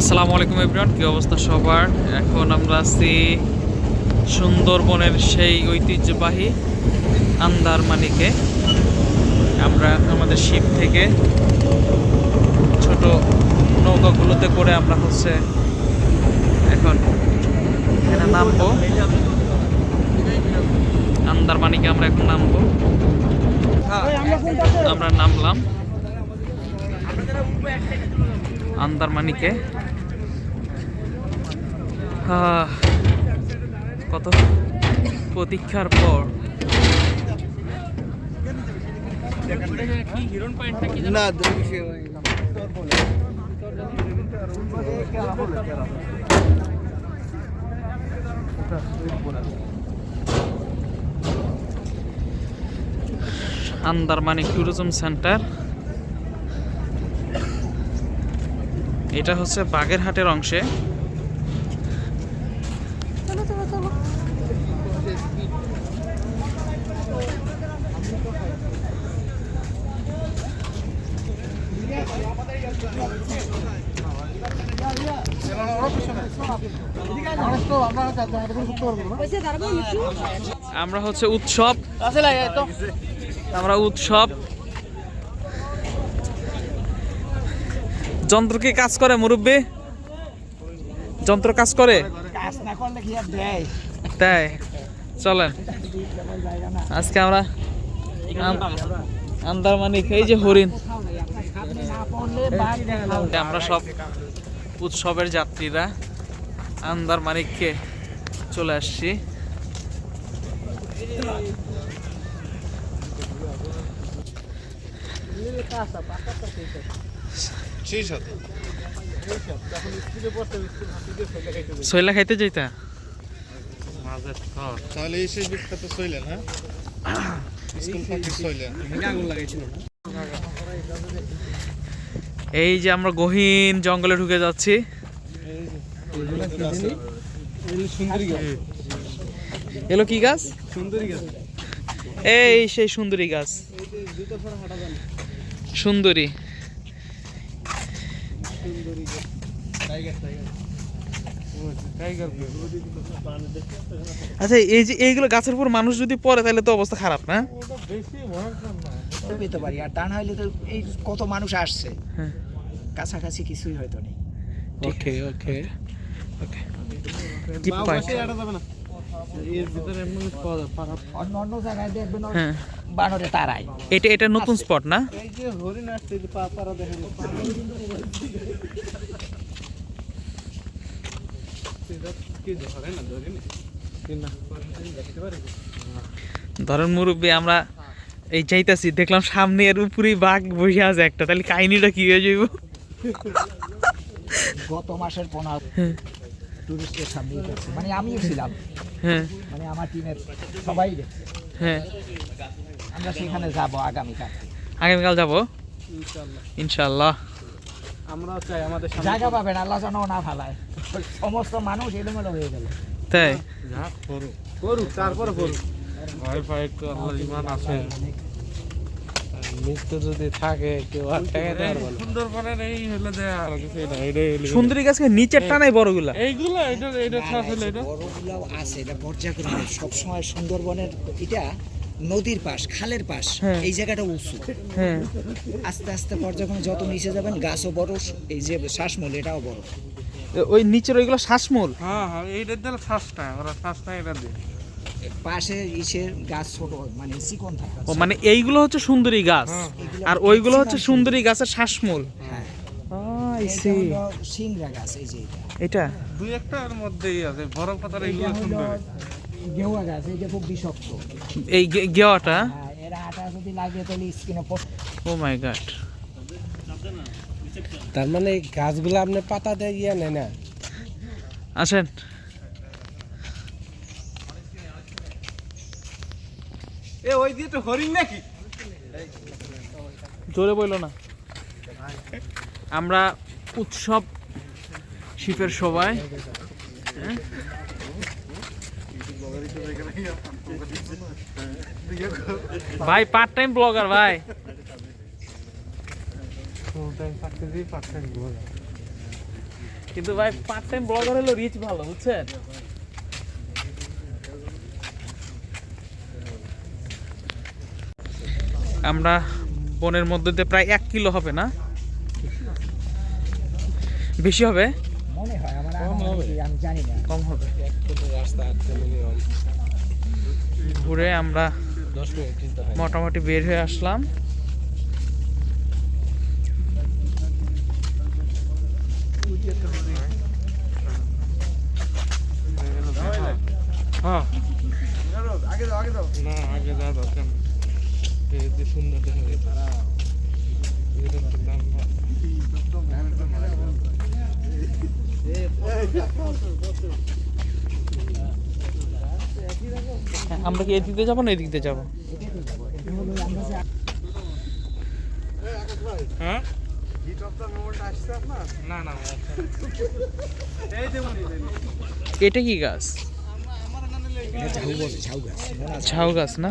আসসালামু আলাইকুম এভরিওয়ান কি অবস্থা সবার? এখন আমরা আছি সুন্দরবনের সেই ঐতিহ্যবাহী আন্দারমানিকে। আমরা আমাদের শিপ থেকে ছোট নৌকাগুলোতে করে আমরা হচ্ছে এখন এখানে নামবো। আন্দারমানিকে আমরা এখন নামবো। আমরা নামলাম। আন্দারমানিকে। কত? প্রতীক্ষার পর। না আন্দারমানিক ট্যুরিজম সেন্টার এটা হচ্ছে বাগেরহাটের অংশে। আমরা হচ্ছে উৎসব। আমরা উৎসব। যন্ত্র কি কাজ করে, মুরব্বী? যন্ত্র কাজ করে? তাই? চলেন। আজকে আমরা আন্দারমানিক এই যে হরিণ। আমরা সব উৎসবের যাত্রীরা আন্দারমানিককে চলে আসছি। সইলা খাইতে যাইতা? তাহলে এই শেষ বিটটা তো সইলেন হ্যাঁ এই যে আমরা গহীন জঙ্গলে ঢুকে যাচ্ছি। এলো কি গাছ সুন্দরী গাছ? এই সেই সুন্দরী গাছ। সুন্দরী। আচ্ছা এই যে এইগুলো গাছের উপর মানুষ যদি পড়ে তাহলে তো অবস্থা খারাপ না? পেতে পারি আর তা না হইলে তো এই কত মানুষ আসছে। হ্যাঁ। কাছাকাছি কিছুই হয়তো নেই। ওকে ওকে ওকে হ্যাঁ। বানরে তারাই। এটা এটা নতুন স্পট না? এই যে হরিণ আসছে যে পা পারা দেখেন। ধরেন মুরব্বী আমরা এই চাইতাছি দেখলাম সামনে এর উপরেই বাঘ বসে আছে একটা। তাহলে কাহিনীটা কি হয়ে যাইব? গত মাসের পনেরো হ্যাঁ। টুরিস্টের সামনে মানে আমিও ছিলাম। হ্যাঁ। মানে আমার টিমের সবাই গেছে হ্যাঁ। আমরা সেখানে যাব আগামীকাল। আগামীকাল যাব? ইনশাল্লাহ আমরা চাই আমাদের জায়গা পাবেন আল্লাহ যেন না ফালায়। সমস্ত মানুষ এলোমেলো হয়ে গেল। তাই? করুক। তারপরে করুক। ভয় ভয় তো আল্লাহ ইমান আছে। মৃত্যু যদি থাকে কেউ আর ঠেকাতে পারবে না। সুন্দরবনের এই হলে দেয় আর কিছু না এটাই হলে সুন্দরী গাছকে নিচের টানাই বড়গুলা। এইগুলো এটা এটা ছাড় হলে এটা বড়গুলাও আছে এটা পর্যায়ক্রমে সবসময় সুন্দরবনের এটা নদীর পাশ খালের পাশ হ্যাঁ। এই জায়গাটা উঁচু। হ্যাঁ। আস্তে আস্তে পর্যায়ক্রমে যত নিচে যাবেন গাছও বড় এই যে শ্বাসমূল এটাও বড়। ওই নিচের ওইগুলো শ্বাসমূল? হ্যাঁ হ্যাঁ এইটার দিলে শ্বাসটা ওরা শ্বাসটা এটা দিয়ে। পাশে ইসের গাছ ছোট মানে চিকন থাকে। ও মানে এইগুলো হচ্ছে সুন্দরী গাছ? আর ওইগুলো হচ্ছে সুন্দরী গাছের শ্বাসমূল? হ্যাঁ। গাছ এই যে এটা? দুই একটার মধ্যেই আছে বড় পাতার এইগুলো সুন্দর। গেওয়া গাছ এই খুব বিষাক্ত। এই গেওয়াটা? হ্যাঁ, এর আটা যদি লাগে তাহলে স্কিনে ও মাই গড। তার মানে এই গাছগুলো আপনি পাতা দিয়ে ইয়ে নেয় না? আসেন। এ ওই দিয়ে তো হরিণ নাকি? জোরে বইল না। আমরা উৎসব শিপের সবাই হ্যাঁ? ভাই পার্ট টাইম ব্লগার ভাই। ফুল টাইম থাকতে দিই পার্ট টাইম কিন্তু ভাই পার্ট টাইম ব্লগার হলো রিচ ভালো বুঝছেন? আমরা বনের মধ্যে দিয়ে প্রায় এক কিলো হবে না? বেশি হবে? মনে হয় আমার আনুমানিক, আমি জানি না। কম হবে। ঘুরে আমরা মোটামুটি বের হয়ে আসলাম। হ্যাঁ। আগে না আগে যাওয়া দরকার নেই। এই যে সুন্দর। হ্যাঁ, আমরা কি এদিক দিয়ে যাব না এদিক দিয়ে যাব? হ্যাঁ? না না এটা কি গাছ? ঝাউ গাছ ঝাউ গাছ। ঝাউ গাছ না?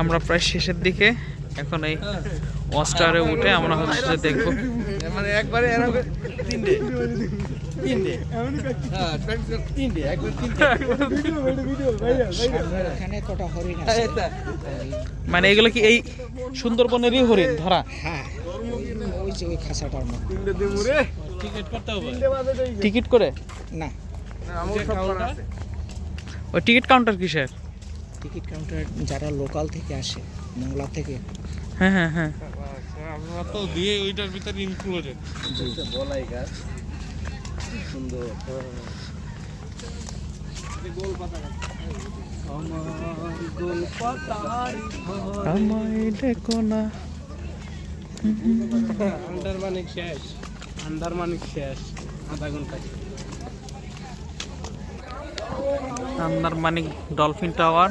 আমরা প্রায় শেষের দিকে এখন এই অস্টারে উঠে আমরা হচ্ছে দেখব। মানে একবারে তিনটে। তিনটে। হ্যাঁ তিনটে একবার মানে এগুলো কি এই সুন্দরবনেরই হরিণ? ধরা। হ্যাঁ ওই যে ওই টিকিট করতে হবে টিকিট করে? না। ওই টিকিট কাউন্টার কিসের? টিকিট কাউন্টার যারা লোকাল থেকে আসে মোংলা থেকে। হ্যাঁ হ্যাঁ হ্যাঁ। আচ্ছা আমরা তো দিয়ে ওইটার ভিতরে ইনক্লুডেড বলাই গাছ। সুন্দর। আমায় দেখো না। আন্ডার মানিক শেষ। আন্ডার শেষ। আধা ঘণ্টা। আন্দার মানিক ডলফিন টাওয়ার।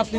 আপনি